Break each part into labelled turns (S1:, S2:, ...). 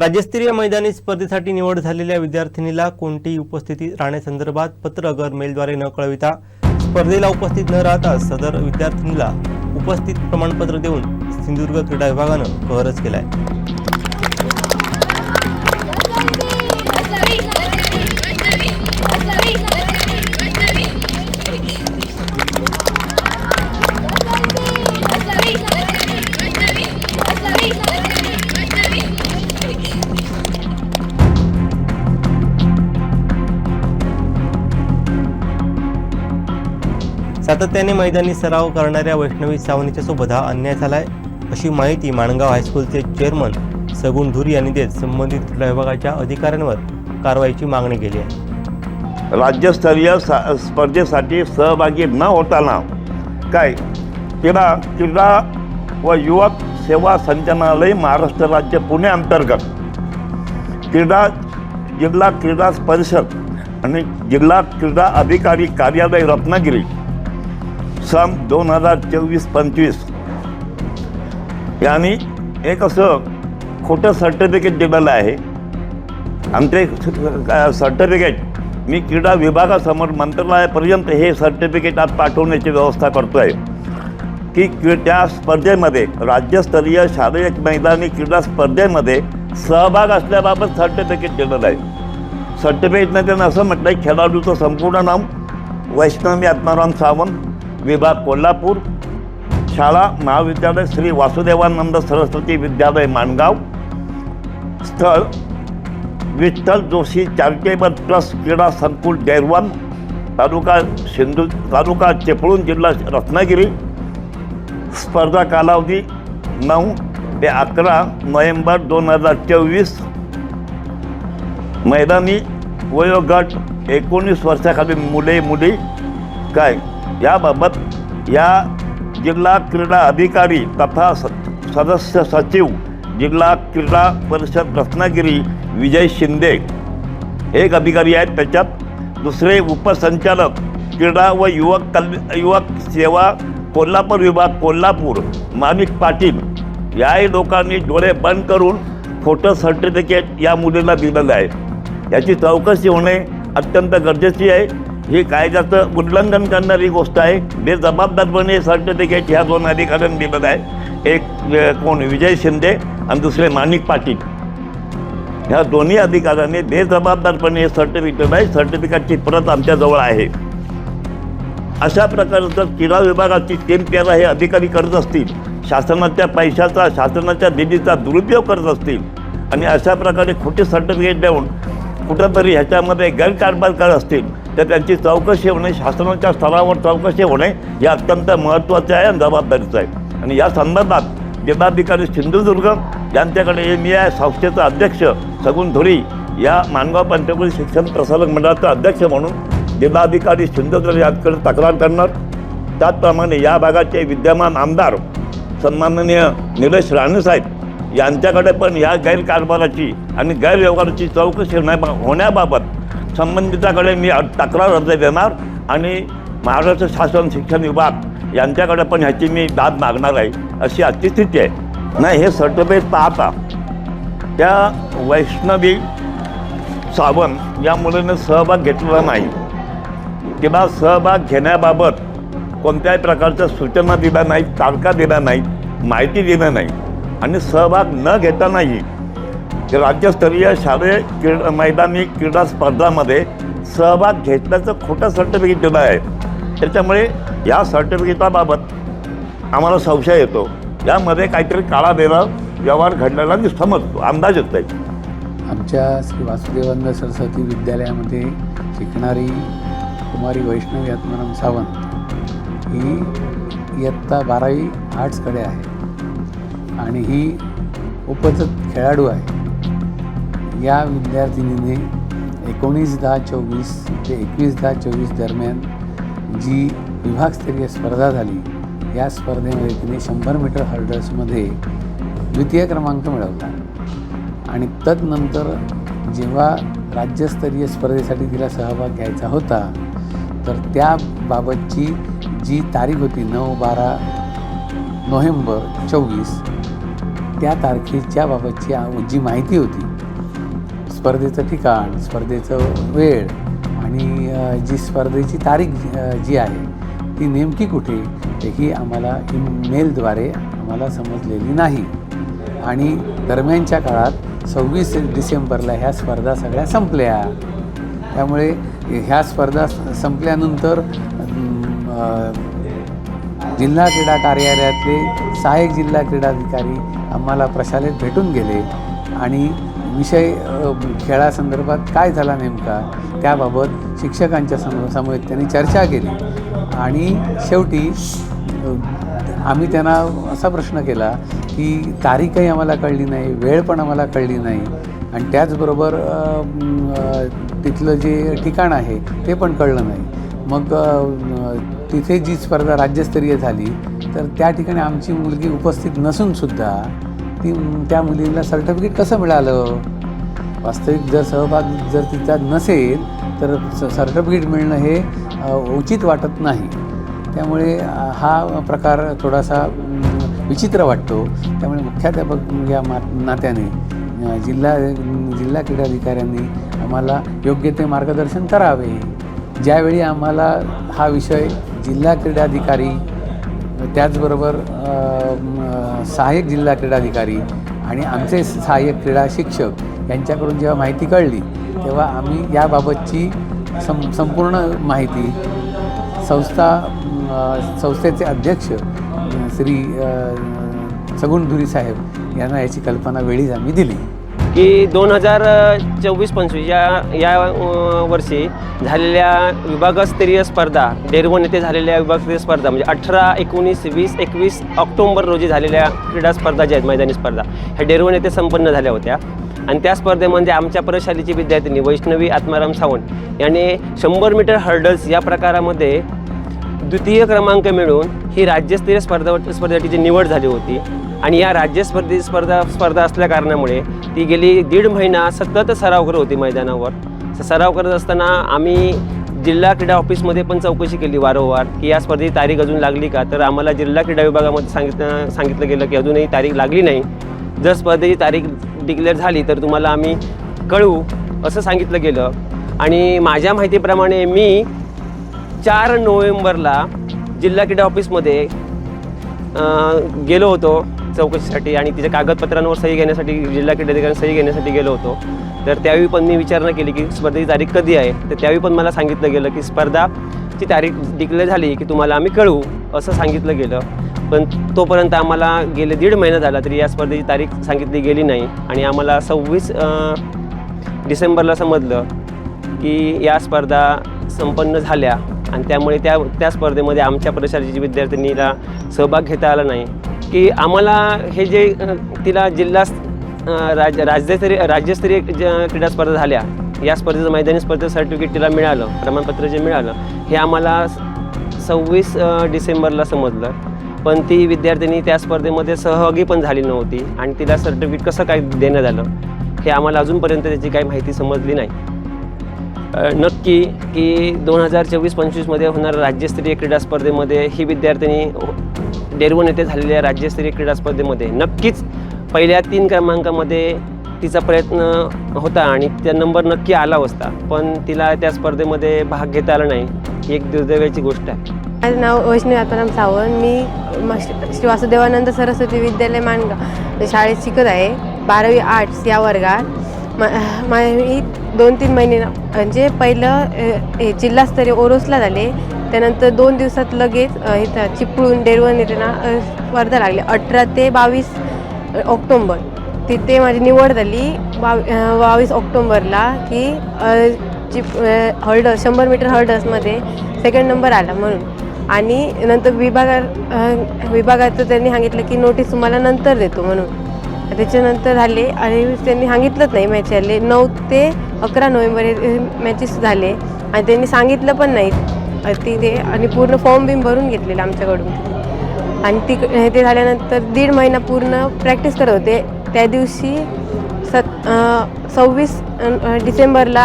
S1: राज्यस्तरीय मैदानी स्पर्धेसाठी निवड झालेल्या विद्यार्थिनीला कोणतीही उपस्थिती राहण्यासंदर्भात पत्र अगर मेलद्वारे न कळविता स्पर्धेला उपस्थित न राहता सदर विद्यार्थिनीला उपस्थित प्रमाणपत्र देऊन सिंधुदुर्ग क्रीडा विभागानं कहरच केलाय. सातत्याने मैदानी सराव करणाऱ्या वैष्णवी सावनीच्या सोबत हा अन्याय झालाय अशी माहिती माणगाव हायस्कूलचे चेअरमन सगुण धुरी यांनी देत संबंधित विभागाच्या अधिकाऱ्यांवर कारवाईची मागणी केली आहे.
S2: राज्यस्तरीय सा स्पर्धेसाठी सहभागी न होताना काय क्रीडा क्रीडा व युवक सेवा संचालनालय महाराष्ट्र राज्य पुणे अंतर्गत क्रीडा जिल्हा क्रीडा परिषद आणि जिल्हा क्रीडा अधिकारी कार्यालय रत्नागिरी सन दोन हजार चोवीस पंचवीस. यांनी एक असं खोटं सर्टिफिकेट दिलेलं आहे. आमचे सर्टिफिकेट मी क्रीडा विभागासमोर मंत्रालयापर्यंत हे सर्टिफिकेट आज पाठवण्याची व्यवस्था करतो आहे की क्री त्या स्पर्धेमध्ये राज्यस्तरीय शारीरिक मैदानी क्रीडा स्पर्धेमध्ये सहभाग असल्याबाबत सर्टिफिकेट दिलेलं आहे. सर्टिफिकेटमध्ये त्यांना असं म्हटलं आहे खेळाडूचं संपूर्ण नाव वैष्णवी आत्माराम सावंत विभाग कोल्हापूर शाळा महाविद्यालय श्री वासुदेवानंद सरस्वती विद्यालय माणगाव. स्थळ विठ्ठल जोशी चॅरिटेबल ट्रस्ट क्रीडा संकुल डेरवन तालुका सिंधू तालुका चिपळूण जिल्हा रत्नागिरी. स्पर्धा कालावधी नऊ ते अकरा नोव्हेंबर दोन हजार चोवीस. मैदानी वयोगट एकोणीस वर्षाखाली मुले मुली. काय? याबाबत या जिल्हा क्रीडा अधिकारी तथा स सदस्य सचिव जिल्हा क्रीडा परिषद रत्नागिरी विजय शिंदे. एक अधिकारी आहेत. त्याच्यात दुसरे उपसंचालक क्रीडा व युवक कल युवक सेवा कोल्हापूर विभाग कोल्हापूर माणिक पाटील. याही लोकांनी डोळे बंद करून फोटो सर्टिफिकेट या मुलीला दिलेलं आहे. याची चौकशी होणे अत्यंत गरजेची आहे. ही कायद्याचं उल्लंघन करणारी गोष्ट आहे. बेजबाबदारपणे सर्टिफिकेट ह्या दोन अधिकाऱ्यांनी दिलेलं आहे. एक कोण? विजय शिंदे आणि दुसरे माणिक पाटील. ह्या दोन्ही अधिकाऱ्यांनी बेजबाबदारपणे हे सर्टिफिकेट आहे सर्टिफिकेटची प्रत आमच्याजवळ आहे. अशा प्रकारचं क्रीडा विभागाची टीम त्याला हे अधिकारी करत असतील शासनाच्या पैशाचा शासनाच्या निधीचा दुरुपयोग करत असतील आणि अशा प्रकारे खोटे सर्टिफिकेट देऊन कुठंतरी ह्याच्यामध्ये गैरकारभार करत असतील तर त्यांची चौकशी होणे शासनाच्या स्तरावर चौकशी होणे हे अत्यंत महत्त्वाचे आहे आणि जबाबदारीचं आहे. आणि या संदर्भात जिल्हाधिकारी सिंधुदुर्ग यांच्याकडे एम ए आय संस्थेचा अध्यक्ष सगुण धुरी या मानगाव पंचकुली शिक्षण प्रसारक मंडळाचा अध्यक्ष म्हणून जिल्हाधिकारी सिंधुदुर्ग यांकडे तक्रार करणार. त्याचप्रमाणे या भागाचे विद्यमान आमदार सन्माननीय निलेश राणेसाहेब यांच्याकडे पण या गैरकारभाराची आणि गैरव्यवहाराची चौकशी होण्या होण्याबाबत संबंधिताकडे मी तक्रार अर्ज देणार आणि महाराष्ट्र शासन शिक्षण विभाग यांच्याकडे पण ह्याची मी दाद मागणार आहे अशी आजची स्थिती आहे. नाही हे सर्टिफिकेट पाहता त्या वैष्णवी सावंत या मुलीने सहभाग घेतलेला नाही. किंवा सहभाग घेण्याबाबत कोणत्याही प्रकारच्या सूचना दिल्या नाहीत तारखा दिल्या नाहीत माहिती दिल्या नाही. आणि सहभाग न घेतानाही राज्यस्तरीय शालेय क्रीड मैदानी क्रीडा स्पर्धामध्ये सहभाग घेतल्याचं खोटं सर्टिफिकेट दिलं आहे. त्याच्यामुळे या सर्टिफिकेटाबाबत आम्हाला संशय येतो. यामध्ये काहीतरी काळा बेरा व्यवहार घडलेला मी समजतो अंदाज येत नाही.
S3: आमच्या श्री वासुदेवानंद सरस्वती विद्यालयामध्ये शिकणारी कुमारी वैष्णवी आत्माराम सावंत ही इयत्ता बारावी आर्ट्सकडे आहे. आणि ही खूपच खेळाडू आहे. या विद्यार्थिनीने एकोणीस दहा चोवीस ते एकवीस दहा चोवीस दरम्यान जी विभागस्तरीय स्पर्धा झाली या स्पर्धेमध्ये तिने शंभर मीटर हर्डल्समध्ये द्वितीय क्रमांक मिळवला. आणि तदनंतर जेव्हा राज्यस्तरीय स्पर्धेसाठी तिला सहभाग घ्यायचा होता तर त्याबाबतची जी तारीख होती नऊ बारा नोव्हेंबर चोवीस त्या तारखेच्या बाबतची जी माहिती होती स्पर्धेचं ठिकाण स्पर्धेचं वेळ आणि जी स्पर्धेची तारीख जी आहे ती नेमकी कुठे ही आम्हाला ईमेलद्वारे आम्हाला समजलेली नाही. आणि दरम्यानच्या काळात सव्वीस डिसेंबरला ह्या स्पर्धा सगळ्या संपल्या. त्यामुळे ह्या स्पर्धा संपल्यानंतर जिल्हा क्रीडा कार्यालयातले सहाय्यक जिल्हा क्रीडाधिकारी आम्हाला प्रशालेत भेटून गेले आणि विषय खेळासंदर्भात काय झाला नेमका? त्याबाबत शिक्षकांच्या सम समवेत त्यांनी चर्चा केली. आणि शेवटी आम्ही त्यांना असा प्रश्न केला की तारीखही आम्हाला कळली नाही वेळ पण आम्हाला कळली नाही. आणि त्याचबरोबर तिथलं जे ठिकाण आहे ते पण कळलं नाही. मग तिथे जी स्पर्धा राज्यस्तरीय झाली तर त्या ठिकाणी आमची मुलगी उपस्थित नसूनसुद्धा ती त्या मुलीला सर्टिफिकेट कसं मिळालं? वास्तविक जर सहभाग जर तिचा नसेल तर स- सर्टिफिकेट मिळणं हे उचित वाटत नाही. त्यामुळे हा प्रकार थोडासा विचित्र वाटतो. त्यामुळे मुख्याध्यापक या मा नात्याने जिल्हा जिल्हा क्रीडाधिकाऱ्यांनी आम्हाला योग्य ते मार्गदर्शन करावे. ज्यावेळी आम्हाला हा विषय जिल्हा क्रीडाधिकारी त्याचबरोबर सहाय्यक जिल्हा क्रीडाधिकारी आणि आमचे सहाय्यक क्रीडा शिक्षक यांच्याकडून जेव्हा माहिती कळली तेव्हा आम्ही याबाबतची सं संपूर्ण माहिती संस्था संस्थेचे अध्यक्ष श्री सगुण धुरी साहेब यांना याची कल्पना वेळीच आम्ही दिली.
S4: की दोन हजार चोवीस पंचवीस या या वर्षी झालेल्या विभागस्तरीय स्पर्धा डेरवण येथे झालेल्या विभागस्तरीय स्पर्धा म्हणजे अठरा एकोणीस वीस एकवीस ऑक्टोंबर रोजी झालेल्या क्रीडा स्पर्धा ज्या आहेत मैदानी स्पर्धा ह्या डेरवण येथे संपन्न झाल्या होत्या. आणि त्या स्पर्धेमध्ये म्हणजे आमच्या प्रशालेची विद्यार्थिनी वैष्णवी आत्माराम सावंत यांनी शंभर मीटर हर्डल्स या प्रकारामध्ये द्वितीय क्रमांक मिळवून ही राज्यस्तरीय स्पर्धा स्पर्धेची निवड झाली होती. आणि या राज्य स्पर्धे स्पर्धा स्पर्धा असल्या कारणामुळे ती गेली दीड महिना सतत सराव करत होती मैदानावर. सराव करत असताना आम्ही जिल्हा क्रीडा ऑफिसमध्ये पण चौकशी केली वारंवार की या स्पर्धेची तारीख अजून लागली का? तर आम्हाला जिल्हा क्रीडा विभागामध्ये सांगितलं सांगितलं गेलं की अजूनही तारीख लागली नाही. जर स्पर्धेची तारीख डिक्लेअर झाली तर तुम्हाला आम्ही कळवू असं सांगितलं गेलं. आणि माझ्या माहितीप्रमाणे मी चार नोव्हेंबरला जिल्हा क्रीडा ऑफिसमध्ये गेलो होतो चौकशीसाठी आणि तिच्या कागदपत्रांवर सही घेण्यासाठी जिल्हा क्रीडाधिकारी सही घेण्यासाठी गेलो होतो. तर त्यावेळी पण मी विचारणा केली की स्पर्धेची तारीख कधी आहे? तर त्यावेळी पण मला सांगितलं गेलं की स्पर्धाची तारीख डिक्लेअर झाली की तुम्हाला आम्ही कळवू असं सांगितलं गेलं. पण तोपर्यंत आम्हाला गेले दीड महिना झाला तरी या स्पर्धेची तारीख सांगितली गेली नाही. आणि आम्हाला सव्वीस डिसेंबरला समजलं की या स्पर्धा संपन्न झाल्या. आणि त्यामुळे त्या त्या स्पर्धेमध्ये आमच्या प्रशालेची विद्यार्थिनीला सहभाग घेता आला नाही की आम्हाला हे जे तिला जिल्हा राज राज्यस्तरीय राज्यस्तरीय क्रीडा स्पर्धा झाल्या या स्पर्धेचं मैदानी स्पर्धेचं सर्टिफिकेट तिला मिळालं प्रमाणपत्र जे मिळालं हे आम्हाला सव्वीस डिसेंबरला समजलं. पण ती विद्यार्थिनी त्या स्पर्धेमध्ये सहभागी पण झाली नव्हती आणि तिला सर्टिफिकेट कसं काय देण्यात आलं हे आम्हाला अजूनपर्यंत त्याची काही माहिती समजली नाही. नक्की की दोन हजार चोवीस पंचवीसमध्ये होणाऱ्या राज्यस्तरीय क्रीडा स्पर्धेमध्ये ही विद्यार्थिनी हो, डेरवण येथे झालेल्या राज्यस्तरीय क्रीडा स्पर्धेमध्ये नक्कीच पहिल्या तीन क्रमांकामध्ये तिचा प्रयत्न होता आणि त्या नंबर नक्की आला असता पण तिला त्या स्पर्धेमध्ये भाग घेता आला नाही. ही एक दुर्दैवाची गोष्ट आहे.
S5: माझं नाव वैष्णवी आत्माराम सावंत. मी श्री वासुदेवानंद सरस्वती विद्यालय माणगाव शाळेत शिकत आहे. बारावी आर्ट्स या वर्गात. मा- मी दोन तीन महिने म्हणजे पहिलं जिल्हास्तरीय ओरोसला झाले. त्यानंतर दोन दिवसात लगेच इथं चिपळूण डेरवण येते ना स्पर्धा लागली. अठरा ते बावीस ऑक्टोंबर. तिथे माझी निवड झाली. बाव बावीस ऑक्टोंबरला की चिप हर्डर्स शंभर मीटर हर्डर्समध्ये सेकंड नंबर आला म्हणून. आणि नंतर विभागा विभागाचं त्यांनी सांगितलं की नोटीस तुम्हाला नंतर देतो म्हणून. त्याच्यानंतर झाले आणि त्यांनी सांगितलंच नाही मॅच झाले नऊ ते अकरा नोव्हेंबर हे मॅचेस झाले आणि त्यांनी सांगितलं पण नाही. तिथे आणि पूर्ण फॉर्म बिम भरून घेतलेलं आमच्याकडून. आणि ती ते झाल्यानंतर दीड महिना पूर्ण प्रॅक्टिस करत होते. त्या दिवशी सत सव्वीस डिसेंबरला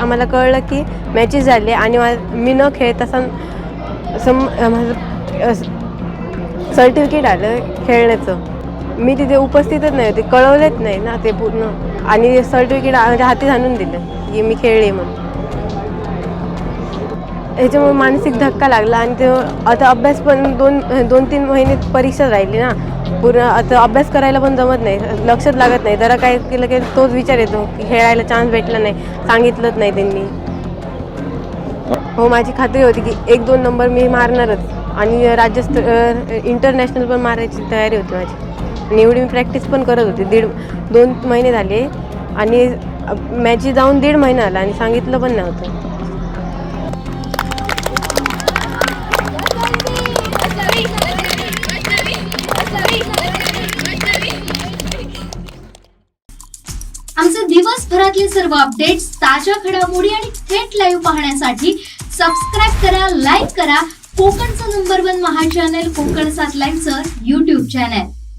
S5: आम्हाला कळलं की मॅचेस झाले आणि मा- मी न खेळता सम सम माझं सर्टिफिकेट आलं खेळण्याचं. मी तिथे उपस्थितच नाही होते कळवलेच नाही ना ते पूर्ण. आणि सर्टिफिकेट माझ्या म्हणजे हाती आणून दिलं की मी खेळले म्हणून. ह्याच्यामुळे मानसिक धक्का लागला आणि ते आता अभ्यास पण दोन दोन तीन महिने परीक्षा राहिली ना. पूर्ण आता अभ्यास करायला पण जमत नाही लक्षच लागत नाही. जरा काय केलं की तोच विचार येतो की खेळायला चान्स भेटला नाही सांगितलंच नाही त्यांनी. हो माझी खात्री होती की एक दोन नंबर मी मारणारच. आणि राज्यस्त इंटरनॅशनल पण मारायची तयारी होती माझी. आणि एवढी मी प्रॅक्टिस पण करत होते. दीड दोन महिने झाले आणि मॅची जाऊन दीड महिना आला आणि सांगितलं पण नव्हतं.
S6: आमचे दिवसभरातले सर्व अपडेट्स ताज्या घडामोडी आणि थेट लाईव्ह पाहण्यासाठी सबस्क्राईब करा लाईक करा. कोकणचं नंबर वन महा चॅनल कोकण सात लाईव्हचं युट्यूब चॅनल